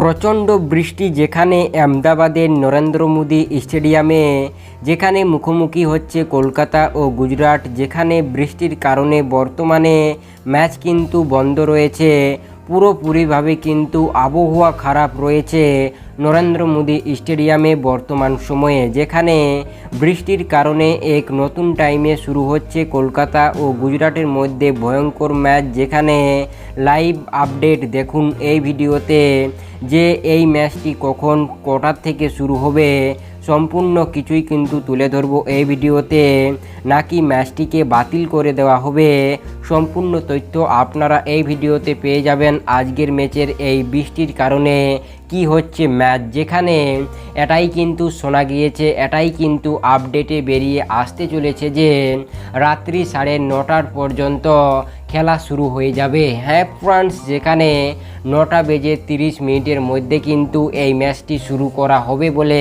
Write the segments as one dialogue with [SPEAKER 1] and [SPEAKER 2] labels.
[SPEAKER 1] প্রচণ্ড বৃষ্টি যেখানে আহমেদাবাদের নরেন্দ্র মোদী স্টেডিয়ামে, যেখানে মুখোমুখি হচ্ছে কলকাতা ও গুজরাট, যেখানে বৃষ্টির কারণে বর্তমানে ম্যাচ কিন্তু বন্ধ রয়েছে। পুরোপুরিভাবে কিন্তু আবহাওয়া খারাপ রয়েছে নরেন্দ্র মোদী স্টেডিয়ামে বর্তমান সময়ে, যেখানে বৃষ্টির কারণে এক নতুন টাইমে শুরু হচ্ছে কলকাতা ও গুজরাটের মধ্যে ভয়ঙ্কর ম্যাচ, যেখানে লাইভ আপডেট দেখুন এই ভিডিওতে যে এই ম্যাচটি কখন কটার থেকে শুরু হবে সম্পূর্ণ কিছুই কিন্তু তুলে ধরবো এই ভিডিওতে। নাকি ম্যাচটিকে বাতিল করে দেওয়া হবে? সম্পূর্ণ তথ্য আপনারা এই ভিডিওতে পেয়ে যাবেন আজকের ম্যাচের এই বৃষ্টির কারণে। কি হচ্ছে ম্যাচ যেখানে? এটাই কিন্তু শোনা গিয়েছে, এটাই কিন্তু আপডেটে বেরিয়ে আসতে চলেছে যে, রাত্রি সাড়ে নটার পর্যন্ত খেলা শুরু হয়ে যাবে। হ্যাঁ ফ্রান্স, যেখানে নটা বেজে তিরিশ মিনিটের মধ্যে কিন্তু এই ম্যাচটি শুরু করা হবে বলে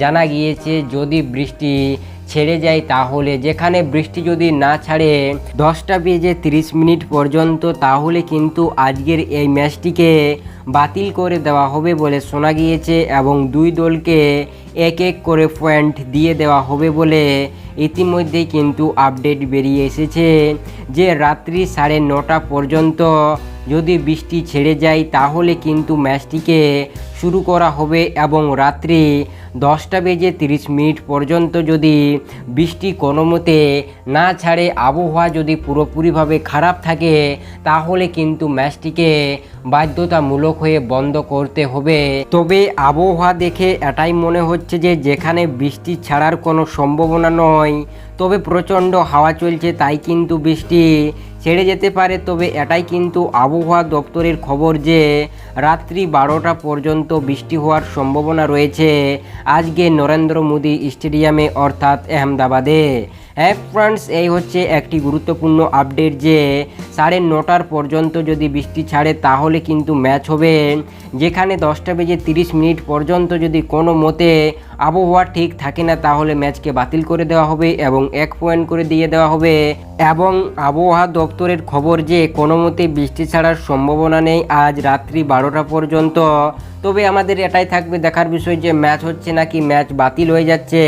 [SPEAKER 1] জানা গিয়েছে। যদি বৃষ্টি ছেড়ে যায় তাহলে। যেখানে বৃষ্টি যদি না ছাড়ে, দশটা বেজে তিরিশ মিনিট পর্যন্ত, তাহলে কিন্তু আজকের এই ম্যাচটিকে বাতিল করে দেওয়া হবে বলে শোনা গিয়েছে এবং দুই দলকে এক এক করে পয়েন্ট দিয়ে দেওয়া হবে বলে ইতিমধ্যেই কিন্তু আপডেট বেরিয়ে এসেছে যে রাত্রি সাড়ে নটা পর্যন্ত যদি বৃষ্টি ছেড়ে যায়, তাহলে কিন্তু ম্যাচটিকে শুরু করা হবে এবং রাত্রি দশটা বেজে তিরিশ মিনিট পর্যন্ত যদি বৃষ্টি কোনো মতে না ছাড়ে, আবহাওয়া যদি পুরোপুরিভাবে খারাপ থাকে, তাহলে কিন্তু ম্যাচটিকে বাধ্যতামূলক হয়ে বন্ধ করতে হবে। তবে আবহাওয়া দেখে এটাই মনে হচ্ছে যে, যেখানে বৃষ্টি ছাড়ার কোনো সম্ভাবনা নয়, তবে প্রচণ্ড হাওয়া চলছে, তাই কিন্তু বৃষ্টি ছেড়ে যেতে পারে, তবে এটাই কিন্তু আবহাওয়া দপ্তরের খবর যে রাত্রি বারোটা পর্যন্ত বৃষ্টি হওয়ার সম্ভাবনা রয়েছে আজকে নরেন্দ্র মোদী স্টেডিয়ামে, অর্থাৎ আহমেদাবাদে। হ্যাঁ ফ্রেন্ডস এই হচ্ছে একটি গুরুত্বপূর্ণ আপডেট যে সাড়ে নটার পর্যন্ত যদি বৃষ্টি ছাড়ে, তাহলে কিন্তু ম্যাচ হবে। যেখানে দশটা বেজে তিরিশ মিনিট পর্যন্ত যদি কোনো মতে আবহাওয়া ঠিক থাকে না, তাহলে ম্যাচকে বাতিল করে দেওয়া হবে এবং এক পয়েন্ট করে দিয়ে দেওয়া হবে। এবং আবহাওয়া দপ্তরের খবর যে, কোনো মতে বৃষ্টি ছাড়ার সম্ভাবনা নেই আজ রাত্রি বারোটা পর্যন্ত। তবে আমাদের এটাই থাকবে দেখার বিষয় যে, ম্যাচ হচ্ছে নাকি ম্যাচ বাতিল হয়ে যাচ্ছে।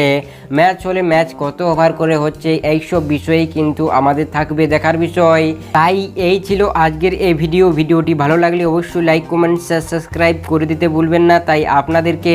[SPEAKER 1] ম্যাচ হলে ম্যাচ কত ওভার করে হচ্ছে এইসব বিষয়েই কিন্তু আমাদের থাকবে দেখার বিষয়। তাই এই ছিল আজকের এই ভিডিও। ভিডিওটি ভালো লাগলে অবশ্যই লাইক, কমেন্ট, সাবস্ক্রাইব করে দিতে ভুলবেন না। তাই আপনাদেরকে